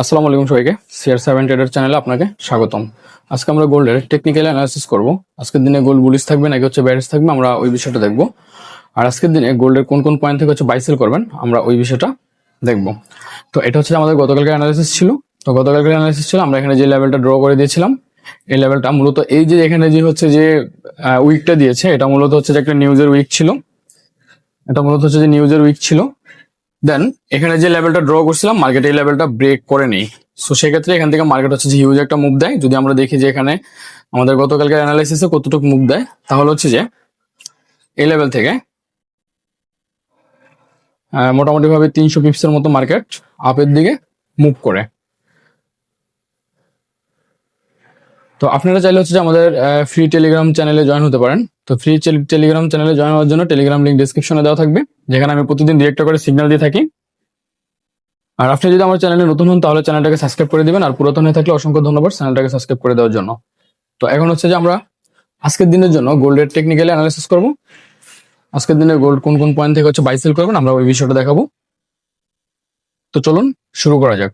আসসালামু আলাইকুম সবাইকে। সিআর সেভেন ট্রেডার চ্যানেলে আপনাকে স্বাগতম। আজকে আমরা গোল্ডের টেকনিক্যাল অ্যানালিসিস করব। আজকের দিনে গোল্ড বুলিশ থাকবে, নাকি হচ্ছে ব্যারিস থাকবে, আমরা ওই বিষয়টা দেখব। আর আজকের দিনে গোল্ডের কোন কোন পয়েন্ট থেকে হচ্ছে বাইসেল করবেন, আমরা ওই বিষয়টা দেখব। তো এটা হচ্ছে আমাদের গতকালকে অ্যানালিসিস ছিল। তো গতকালকে অ্যানালিসিস ছিল, আমরা এখানে যে লেভেলটা ড্র করে দিয়েছিলাম, এই লেভেলটা মূলত এই যে এখানে যে হচ্ছে যে উইকটা দিয়েছে, এটা মূলত হচ্ছে যে একটা নিউজের উইক ছিল। এটা মূলত হচ্ছে যে নিউজের উইক ছিল। দেন এখানে যে লেভেলটা ড্র করছিলাম মার্কেট এই লেভেলটা ব্রেক করে নেই। সো সেক্ষেত্রে এখান থেকে মার্কেট হচ্ছে যে হিউজ একটা মুভ দেয়। যদি আমরা দেখি যে এখানে আমাদের গতকালকে অ্যানালাইসিসে কতটুকু মুভ দেয় তাহলে হচ্ছে যে এই লেভেল থেকে আহ, মোটামুটি ভাবে তিনশো পিপসের মতো মার্কেট আপের দিকে মুভ করে। তো আপনারা চাইলে হচ্ছে যে আমাদের ফ্রি টেলিগ্রাম চ্যানেলে জয়েন হতে পারেন। তো ফ্রি টেলিগ্রাম চ্যানেলে জয়েন হওয়ার জন্য টেলিগ্রাম লিঙ্ক ডিসক্রিপশনে দেওয়া থাকবে। যেখানে আমি প্রতিদিন ডিরেক্ট করে সিগন্যাল দিয়ে থাকি। আর আপনি যদি আমার চ্যানেলে নতুন হন, তাহলে চ্যানেলটাকে সাবস্ক্রাইব করে দিবেন। আর পুরাতন হয়ে থাকলে অসংখ্য ধন্যবাদ চ্যানেলটাকে সাবস্ক্রাইব করে দেওয়ার জন্য। তো এখন হচ্ছে যে আমরা আজকের দিনের জন্য গোল্ডের টেকনিক্যালি অ্যানালিসিস করব। আজকের দিনে গোল্ড কোন কোন পয়েন্ট থেকে হচ্ছে বাইসেল করবেন, আমরা ওই বিষয়টা দেখাবো। তো চলুন, শুরু করা যাক।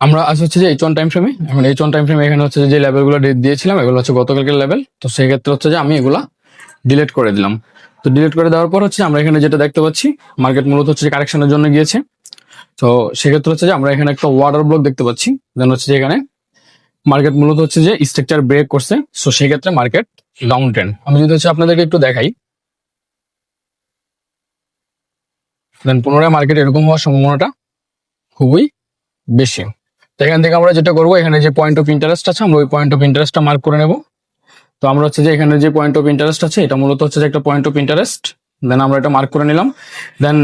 আমরা আজ হচ্ছে যে এইচ ওয়ান টাইম ফ্রেমে এখন এইচ ওয়ান টাইম ফ্রেমে এখানে হচ্ছে যে লেভেলগুলো ডেট দিয়েছিলাম, এগুলো হচ্ছে গতকালকের লেভেল তো সেই ক্ষেত্রে হচ্ছে যে আমি এগুলা ডিলিট করে দিলাম। তো ডিলিট করে দেওয়ার পর হচ্ছে আমরা এখানে যেটা দেখতে পাচ্ছি মার্কেট মূলত হচ্ছে কারেকশনের জন্য গিয়েছে। তো সেক্ষেত্রে হচ্ছে যে আমরা এখানে একটা ওয়াটার ব্লক দেখতে পাচ্ছি দেন হচ্ছে যে এখানে মার্কেট মূলত হচ্ছে যে স্ট্রাকচার ব্রেক করছে। সো সেক্ষেত্রে মার্কেট ডাউন ট্রেন আমি যদি হচ্ছে আপনাদেরকে একটু দেখাই। দেন পুনরায় মার্কেট এরকম হওয়ার সম্ভাবনাটা খুবই বেশি। তো এখান থেকে আমরা যেটা করব, এখানে যে পয়েন্ট অফ ইন্টারেস্ট আছে, আমরা ওই পয়েন্ট অফ ইন্টারেস্টটা মার্ক করে নেব। তো আমরা হচ্ছে যে এখানে যে পয়েন্ট অফ ইন্টারেস্ট আছে, এটা মূলত হচ্ছে যে একটা পয়েন্ট অফ ইন্টারেস্ট দেন আমরা এটা মার্ক করে নিলাম। দেন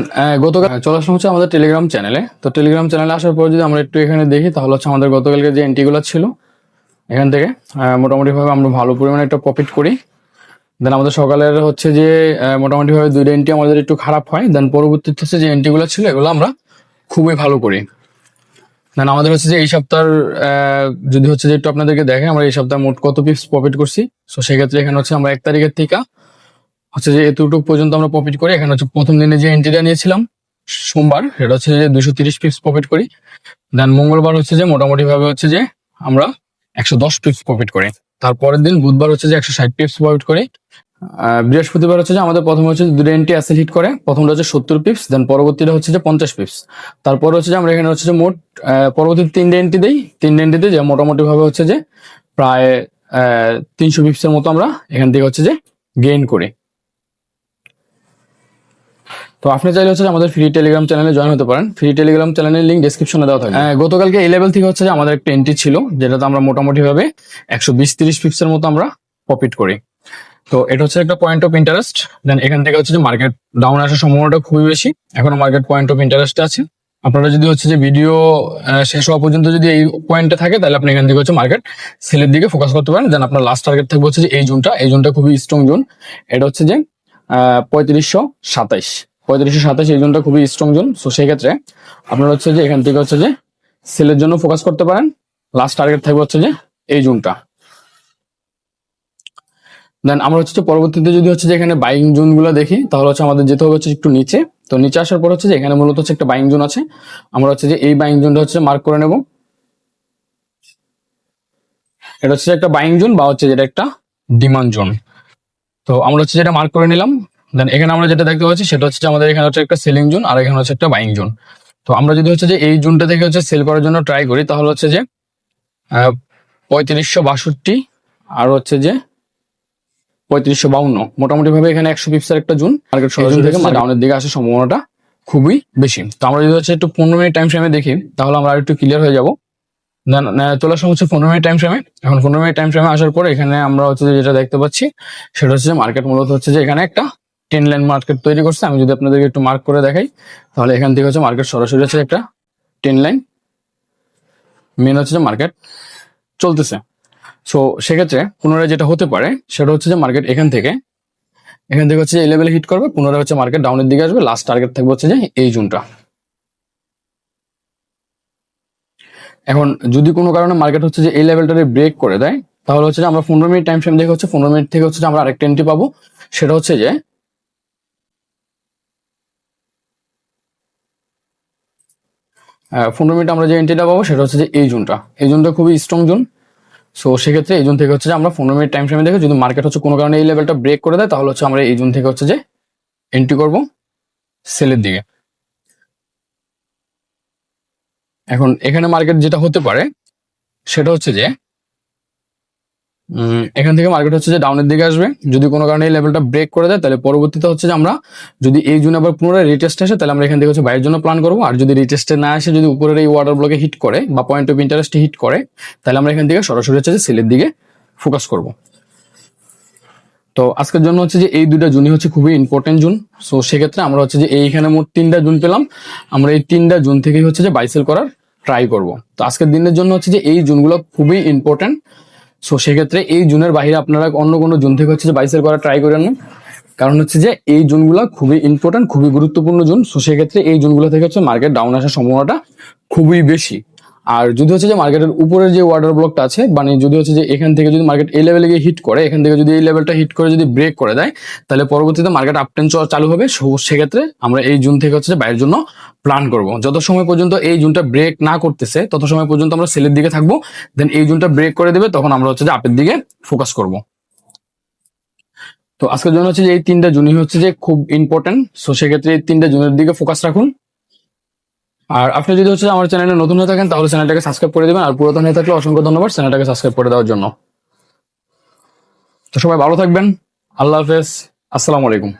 গতকাল চলে আসলাম হচ্ছে আমাদের টেলিগ্রাম চ্যানেলে তো টেলিগ্রাম চ্যানেলে আসার পর যদি আমরা একটু এখানে দেখি, তাহলে হচ্ছে আমাদের গতকালকে যে এন্ট্রিগুলো ছিল, এখান থেকে মোটামুটিভাবে আমরা ভালো পরিমাণে একটা প্রফিট করি। দেন আমাদের সকালের হচ্ছে যে মোটামুটিভাবে দুইটা এন্ট্রি আমাদের একটু খারাপ হয়। দেন পরবর্তীতে হচ্ছে যে এন্ট্রিগুলো ছিল, এগুলো আমরা খুবই ভালো করি। দেন আমাদের হচ্ছে যে এই সপ্তাহের যদি হচ্ছে যে একটু আপনাদেরকে দেখে, আমরা এই সপ্তাহে মোট কত পিস প্রফিট করছি? তো সেক্ষেত্রে এখানে হচ্ছে আমরা এক তারিখের থেকে হচ্ছে যে এতটুকু পর্যন্ত আমরা প্রফিট করি। এখানে হচ্ছে প্রথম দিনে যে এন্ট্রিটা নিয়েছিলাম, সোমবার, সেটা হচ্ছে যে দুশো তিরিশ পিস প্রফিট করি। দেন মঙ্গলবার হচ্ছে যে মোটামুটি ভাবে হচ্ছে যে আমরা একশো দশ পিস প্রফিট করি। তারপরের দিন বুধবার হচ্ছে যে একশো ষাট পিপস প্রফিট করি। বৃহস্পতিবার হচ্ছে যে আমাদের প্রথমে হচ্ছে দুটো এন্ট্রি অ্যাসেল হিট করে। প্রথমটা হচ্ছে সত্তর পিপস দেন পরবর্তীটা হচ্ছে যে পঞ্চাশ পিপস তারপর হচ্ছে যে আমরা এখানে হচ্ছে যে মোট পরবর্তী তিনটে এন্ট্রি দেই। তিনটে এন্ট্রিতে যে মোটামুটি ভাবে হচ্ছে যে প্রায় তিনশো পিপসের মতো আমরা এখান থেকে হচ্ছে যে গেইন করি। তো আপনি চাইলে হচ্ছে আমাদের ফ্রি টেলিগ্রাম চ্যানেলে জয়েন হতে পারেন। ফ্রি টেলিগ্রাম চ্যানেলের লিঙ্ক ডিসক্রিপশনে দেওয়া থাকবে। আহ, গতকালকে এই লেভেল থেকে হচ্ছে যে আমাদের একটা এন্ট্রি ছিল যেটাতে আমরা মোটামুটি ভাবে একশো বিশ তিরিশ পিপসের মতো আমরা প্রফিট করি। তো এটা হচ্ছে একটা পয়েন্ট অফ ইন্টারেস্ট দেন এখান থেকে হচ্ছে যে মার্কেট ডাউন আসার সম্ভাবনাটা খুবই বেশি। এখনও মার্কেট পয়েন্ট অফ ইন্টারেস্ট আছে। আপনারা যদি হচ্ছে যে ভিডিও শেষ হওয়া পর্যন্ত যদি এই পয়েন্টে থাকে, তাহলে আপনি এখান থেকে হচ্ছে মার্কেট সেলের দিকে ফোকাস করতে পারেন। দেন আপনার লাস্ট টার্গেট থাকবে হচ্ছে যে এই জোনটা এই জোনটা খুবই স্ট্রং জোন এটা হচ্ছে যে পঁয়ত্রিশশো সাতাইশ। পঁয়ত্রিশশো সাতাইশ এই জোনটা খুবই স্ট্রং জোন সো সেই ক্ষেত্রে আপনারা হচ্ছে যে এখান থেকে হচ্ছে যে সেলের জন্য ফোকাস করতে পারেন। লাস্ট টার্গেট থাকবে হচ্ছে যে এই জোনটা দেন আমরা হচ্ছে যে পরবর্তীতে যদি হচ্ছে যে এখানে বাইং জোনগুলো দেখি, তাহলে হচ্ছে আমাদের যেতে হবে হচ্ছে একটু নিচে। তো নিচে আসার পর হচ্ছে যে এখানে মূলত হচ্ছে একটা বাইং জোন আছে। আমরা হচ্ছে যে এই বাইং জোনটা হচ্ছে মার্ক করে নেব। এটা হচ্ছে একটা বাইং জোন বা হচ্ছে যেটা একটা ডিমান্ড জোন তো আমরা হচ্ছে যেটা মার্ক করে নিলাম দেন এখানে আমরা যেটা দেখতে পাচ্ছি সেটা হচ্ছে আমাদের এখানে হচ্ছে একটা সেলিং জোন আর এখানে হচ্ছে একটা বাইং জোন তো আমরা যদি হচ্ছে যে এই জোনটা থেকে হচ্ছে সেল করার জন্য ট্রাই করি, তাহলে হচ্ছে যে পঁয়ত্রিশশো বাষট্টি আর হচ্ছে যে পঁয়ত্রিশশো বাউন্ন। মোটামুটি ভাবে এখানে একশো পিপসের একটা জুন। মার্কেট সরাসরি থেকে ডাউনের দিকে আসার সম্ভাবনাটা খুবই বেশি। তো আমরা যদি হচ্ছে একটু পনেরো মিনিট টাইম ফ্রেমে দেখি তাহলে আমরা একটু ক্লিয়ার হয়ে যাব। চলে আসলাম হচ্ছে পনেরো মিনিট টাইম ফ্রেমে এখন পনেরো মিনিট টাইম ফ্রেমে আসার পরে এখানে আমরা হচ্ছে যেটা দেখতে পাচ্ছি সেটা হচ্ছে মার্কেট মূলত হচ্ছে যে এখানে একটা টেন লাইন মার্কেট তৈরি করছে। আমি যদি আপনাদেরকে একটু মার্ক করে দেখাই তাহলে এখান থেকে হচ্ছে মার্কেট সরাসরি হচ্ছে একটা টেন লাইন মেন হচ্ছে যে মার্কেট চলতেছে। সো সেক্ষেত্রে পুনরায় যেটা হতে পারে, সেটা হচ্ছে যে মার্কেট এখান থেকে এখান থেকে হচ্ছে এই লেভেলে হিট করবে, পুনরায় হচ্ছে মার্কেট ডাউনের দিকে আসবে লাস্ট টার্গেট থাকবে হচ্ছে যে এই জুনটা এখন যদি কোনো কারণে মার্কেট হচ্ছে যে এই লেভেলটাতে ব্রেক করে দেয়, তাহলে হচ্ছে যে আমরা পনেরো মিনিট টাইম ফ্রেম দেখে হচ্ছে পনেরো মিনিট থেকে হচ্ছে যে আমরা আরেকটা এন্ট্রি পাবো, সেটা হচ্ছে যে পনেরো মিনিট আমরা যে এন্ট্রিটা পাবো, সেটা হচ্ছে যে এই জুনটা এই জুনটা খুবই স্ট্রং জুন। সো সেক্ষেত্রে এই জোন থেকে হচ্ছে যে আমরা পনেরো মিনিট টাইম ফ্রেমে দেখে, যদি মার্কেট হচ্ছে কোনো কারণে এই লেভেলটা ব্রেক করে দেয়, তাহলে হচ্ছে আমরা এই জোন থেকে হচ্ছে যে এন্ট্রি করব সেলের দিকে। এখন এখানে মার্কেট যেটা হতে পারে, সেটা হচ্ছে যে এখান থেকে মার্কেট হচ্ছে যে ডাউনের দিকে আসবে। যদি কোনো কারণে এই লেভেলটা ব্রেক করে দেয়, তাহলে পরবর্তীতে হচ্ছে যে আমরা যদি এই জন্য আবার পুনরায় রিটেস্ট আসে, তাহলে আমরা এখান থেকে হচ্ছে বাইরের জন্য প্ল্যান করব। আর যদি রিটেস্টে না আসে, যদি উপরের এই ওয়াটার ব্লকে হিট করে বা পয়েন্ট অফ ইন্টারেস্টে হিট করে, তাহলে আমরা এখান থেকে সরাসরি হচ্ছে যে সেলের দিকে ফোকাস করব। তো আজকের জন্য হচ্ছে যে এই দুইটা জুনই হচ্ছে খুবই ইম্পর্টেন্ট জুন। সো সেক্ষেত্রে আমরা হচ্ছে যে এইখানে মোট তিনটা জুন পেলাম। আমরা এই তিনটা জুন থেকেই হচ্ছে যে বাইসেল করার ট্রাই করব। তো আজকের দিনের জন্য হচ্ছে যে এই জুনগুলো খুবই ইম্পর্টেন্ট সো সেক্ষেত্রে এই জুনের বাইরে আপনারা অন্য কোনো জুন থেকে হচ্ছে যে বাইসেল করা ট্রাই করেন না কারণ হচ্ছে যে এই জুনগুলো খুবই ইম্পর্টেন্ট খুবই গুরুত্বপূর্ণ জুন। সো সেক্ষেত্রে এই জুনগুলো থেকে হচ্ছে মার্কেট ডাউন আসার সম্ভাবনাটা খুবই বেশি। আর যদি হচ্ছে যে মার্কেটের উপরের যে ওয়াটার ব্লকটা আছে মানে যদি হচ্ছে যে এখান থেকে যদি মার্কেট এই লেভেলে গিয়ে হিট করে, এখান থেকে যদি এই লেভেলটা হিট করে যদি ব্রেক করে দেয়, তাহলে পরবর্তীতে মার্কেট আপটেন চালু হবে। সেক্ষেত্রে আমরা এই জুন থেকে হচ্ছে যে বাইরের জন্য প্ল্যান করব। যত সময় পর্যন্ত এই জুনটা ব্রেক না করতেছে, তত সময় পর্যন্ত আমরা সেলের দিকে থাকব। দেন এই জুনটা ব্রেক করে দেবে, তখন আমরা হচ্ছে যে আপের দিকে ফোকাস করব। তো আজকের জন্য হচ্ছে যে এই তিনটা জুনই হচ্ছে যে খুব ইম্পর্টেন্ট সো, সেক্ষেত্রে এই তিনটা জুনের দিকে ফোকাস রাখুন। আর আপনি যদি হচ্ছে আমার চ্যানেলে নতুন হয়ে থাকেন, তাহলে চ্যানেলটাকে সাবস্ক্রাইব করে দেবেন। আর পুরাতন হয়ে থাকলে অসংখ্য ধন্যবাদ চ্যানেলটাকে সাবস্ক্রাইব করে দেওয়ার জন্য। তো সবাই ভালো থাকবেন। আল্লাহ হাফেজ। আসসালামু আলাইকুম।